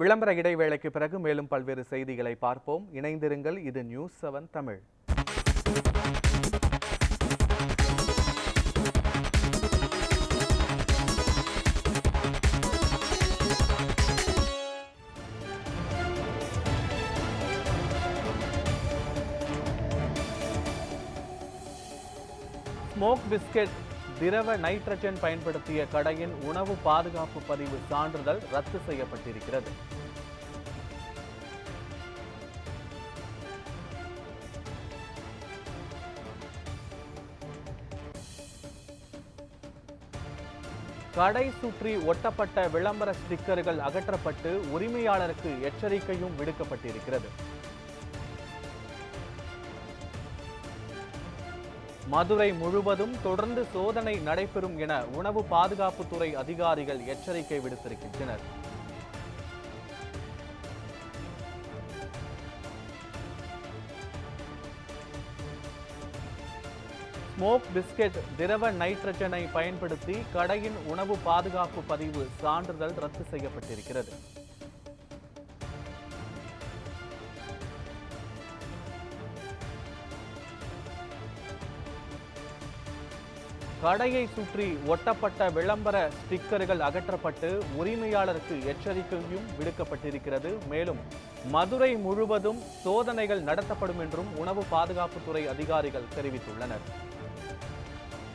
விளம்பர இடைவேளைக்கு பிறகு மேலும் பல்வேறு செய்திகளை பார்ப்போம். இணைந்திருங்கள் இது news seven Tamil. Smoke biscuit திரவ நைட்ரஜன் பயன்படுத்திய கடையின் உணவு பாதுகாப்பு பதிவு சான்றிதழ் ரத்து செய்யப்பட்டிருக்கிறது. கடை சுற்றி ஒட்டப்பட்ட விளம்பர ஸ்டிக்கர்கள் அகற்றப்பட்டு உரிமையாளருக்கு எச்சரிக்கையும் விடுக்கப்பட்டிருக்கிறது. மதுரை முழுவதும் தொடர்ந்து சோதனை நடைபெறும் என உணவு பாதுகாப்புத்துறை அதிகாரிகள் எச்சரிக்கை விடுத்திருக்கின்றனர். ஸ்மோக் பிஸ்கெட் திரவ நைட்ரஜனை பயன்படுத்தி கடையின் உணவு பாதுகாப்பு பதிவு சான்றிதழ் ரத்து செய்யப்பட்டிருக்கிறது. கடையை சுற்றி ஒட்டப்பட்ட விளம்பர ஸ்டிக்கர்கள் அகற்றப்பட்டு உரிமையாளருக்கு எச்சரிக்கையும் விடுக்கப்பட்டிருக்கிறது. மேலும் மதுரை முழுவதும் சோதனைகள் நடத்தப்படும் என்றும் உணவு பாதுகாப்புத்துறை அதிகாரிகள் தெரிவித்துள்ளனர்.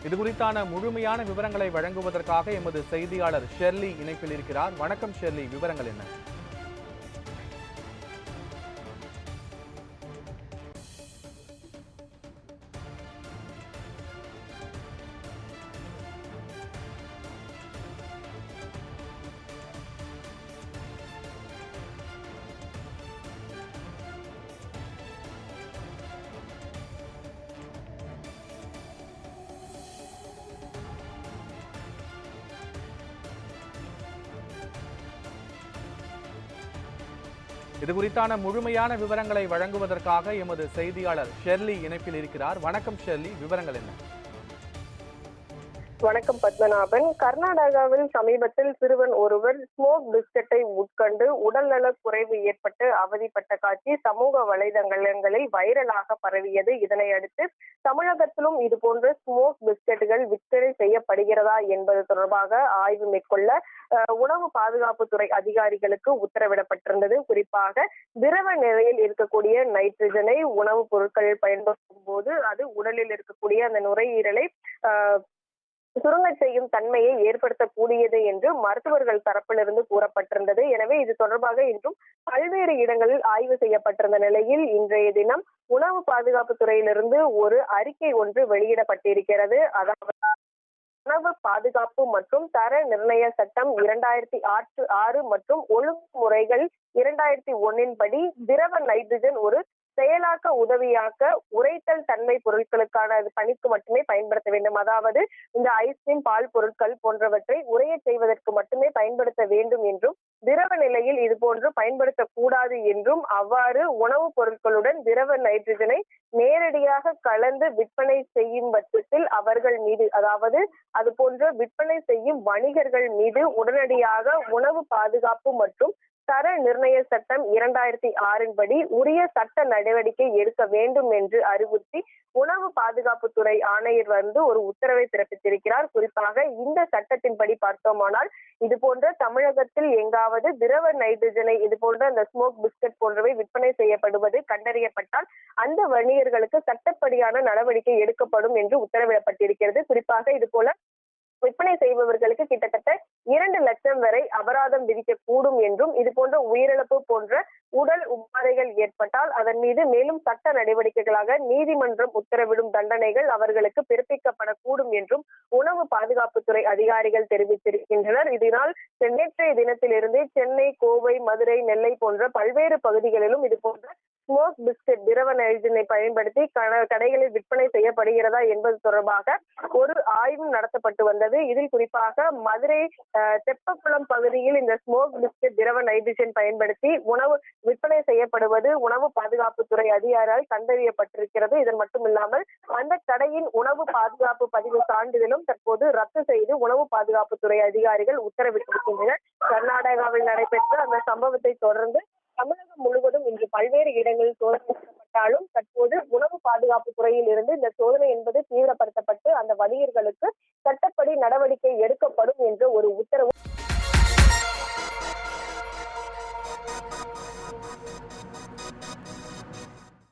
இது குறித்தான முழுமையான விவரங்களை வழங்குவதற்காக எமது செய்தியாளர் ஷெர்லி இணைப்பில் இருக்கிறார். வணக்கம் ஷெர்லி விவரங்கள் என்ன? இது குறித்தான முழுமையான விவரங்களை வழங்குவதற்காக எமது செய்தியாளர் ஷெர்லி இணைப்பில் இருக்கிறார். வணக்கம் ஷெர்லி விவரங்கள் என்ன? வணக்கம் பத்மநாபன். கர்நாடகாவில் சமீபத்தில் சிறுவன் ஒருவர் ஸ்மோக் பிஸ்கட்டை உட்கொண்டு உடல்நல குறைவு ஏற்பட்டு அவதிப்பட்ட காட்சி சமூக வலைதளங்களில் வைரலாக பரவியது. இதனை அடுத்து தமிழகத்திலும் இதுபோன்ற ஸ்மோக் பிஸ்கெட்டுகள் விற்பனை செய்யப்படுகிறதா என்பது தொடர்பாக ஆய்வு மேற்கொள்ள உணவு பாதுகாப்புத்துறை அதிகாரிகளுக்கு உத்தரவிடப்பட்டிருந்தது. குறிப்பாக திரவ நிலையில் இருக்கக்கூடிய நைட்ரஜனை உணவுப் பொருட்களில் பயன்படுத்தும் போது அது உடலில் இருக்கக்கூடிய அந்த நுரையீரலை அஹ், சுருங்கச் செய்யும் தன்மையை ஏற்படுத்தக்கூடியது என்று மருத்துவர்கள் தரப்பிலிருந்து கூறப்பட்டிருந்தது. எனவே இது தொடர்பாக இன்றும் பல்வேறு இடங்களில் ஆய்வு செய்யப்பட்டிருந்த நிலையில் இன்றைய தினம் உணவு பாதுகாப்பு துறையிலிருந்து ஒரு அறிக்கை ஒன்று வெளியிடப்பட்டிருக்கிறது. அதாவது உணவு பாதுகாப்பு மற்றும் தர நிர்ணய சட்டம் இரண்டாயிரத்தி ஆற்று ஆறு மற்றும் ஒழுங்குமுறைகள் இரண்டாயிரத்தி ஒன்னின் படி திரவ நைட்ரஜன் ஒரு செயலாக்க உதவியாக்க உரைத்தல் தன்மை பொருட்களுக்கான பணிக்கு மட்டுமே பயன்படுத்த வேண்டும். அதாவது இந்த ஐஸ்கிரீம் பால் பொருட்கள் போன்றவற்றை உரைய செய்வதற்கு மட்டுமே பயன்படுத்த வேண்டும் என்றும் திரவ நிலையில் இது போன்று பயன்படுத்தக்கூடாது என்றும் அவ்வாறு உணவுப் பொருட்களுடன் திரவ நைட்ரஜனை நேரடியாக கலந்து விற்பனை செய்யும் பட்சத்தில் அவர்கள் மீது அதாவது அது போன்ற விற்பனை செய்யும் வணிகர்கள் மீது உடனடியாக உணவு பாதுகாப்பு மற்றும் தர நிர்ணய சட்டம் இரண்டாயிரத்தி ஆறின் படி உரிய சட்ட நடவடிக்கை எடுக்க வேண்டும் என்று அறிவுறுத்தி உணவு பாதுகாப்புத்துறை ஆணையர் வந்து ஒரு உத்தரவை பிறப்பித்திருக்கிறார். குறிப்பாக இந்த சட்டத்தின்படி பார்த்தோமானால் இது போன்ற தமிழகத்தில் எங்காவது திரவ நைட்ரஜனை இது போன்ற அந்த ஸ்மோக் பிஸ்கட் போன்றவை விற்பனை செய்யப்படுவது கண்டறியப்பட்டால் அந்த வணிகர்களுக்கு சட்டப்படியான நடவடிக்கை எடுக்கப்படும் என்று உத்தரவிடப்பட்டிருக்கிறது. குறிப்பாக இது போல விற்பனை செய்பவர்களுக்கு கிட்டத்தட்ட இரண்டு லட்சம் வரை அபராதம் விதிக்கக்கூடும் என்றும் இது போன்ற உயிரிழப்பு போன்ற உடல் உபாதைகள் ஏற்பட்டால் அதன் மீது மேலும் சட்ட நடவடிக்கைகளாக நீதிமன்றம் உத்தரவிடும் தண்டனைகள் அவர்களுக்கு பிறப்பிக்கப்படக்கூடும் என்றும் உணவு பாதுகாப்புத்துறை அதிகாரிகள் தெரிவித்திருக்கின்றனர். இதனால் நேற்றைய தினத்திலிருந்து சென்னை கோவை மதுரை நெல்லை போன்ற பல்வேறு பகுதிகளிலும் இது போன்ற ஸ்மோக் பிஸ்கட் திரவ நைட்ரஜனை பயன்படுத்தி கடைகளில் விற்பனை செய்யப்படுகிறதா என்பது தொடர்பாக ஒரு ஆய்வும் நடத்தப்பட்டு வந்தது. இதில் குறிப்பாக மதுரை தெப்பக்குளம் பகுதியில் இந்த ஸ்மோக் பிஸ்கட் திரவ நைட்ரஜன் பயன்படுத்தி உணவு விற்பனை செய்யப்படுவது உணவு பாதுகாப்புத்துறை அதிகாரியால் கண்டறியப்பட்டிருக்கிறது. இதன் மட்டுமில்லாமல் அந்த கடையின் உணவு பாதுகாப்பு பதிவு சான்றிதழும் தற்போது ரத்து செய்து உணவு பாதுகாப்புத்துறை அதிகாரிகள் உத்தரவிட்டிருக்கின்றனர். கர்நாடகாவில் நடைபெற்ற அந்த சம்பவத்தை தொடர்ந்து தமிழக தமிழகம் முழுவதும் இன்று பல்வேறு இடங்களில் சோதனைப்பட்டாலும் தற்போது உணவு பாதுகாப்பு துறையில் இருந்து இந்த சோதனை என்பது தீவிரப்படுத்தப்பட்டு அந்த வணிகர்களுக்கு சட்டப்படி நடவடிக்கை எடுக்கப்படும் என்று ஒரு உத்தரவு